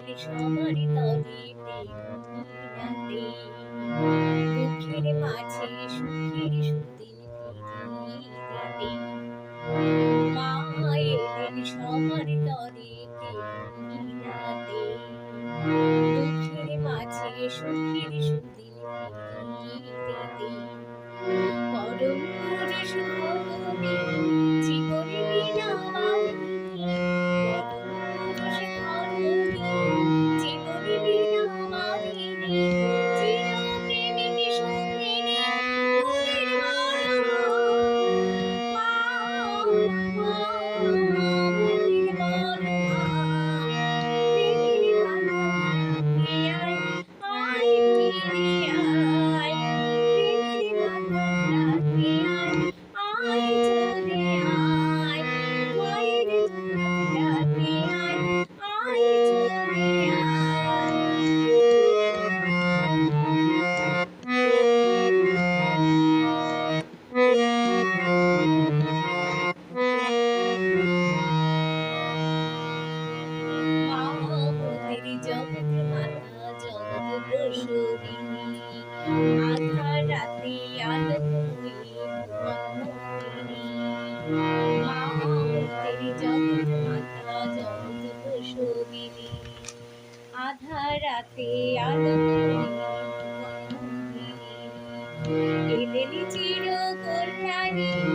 জানি সবার তাগি দুঃখের মাঝে সুখের সুখ জগৎ মাতা জগৎ প্রসূতি আধার রাতে আলো তুমি মা জগৎ মাতা জগৎ প্রসূতি আধার রাতে আলো তুমি এলেনি চির কল্যাণী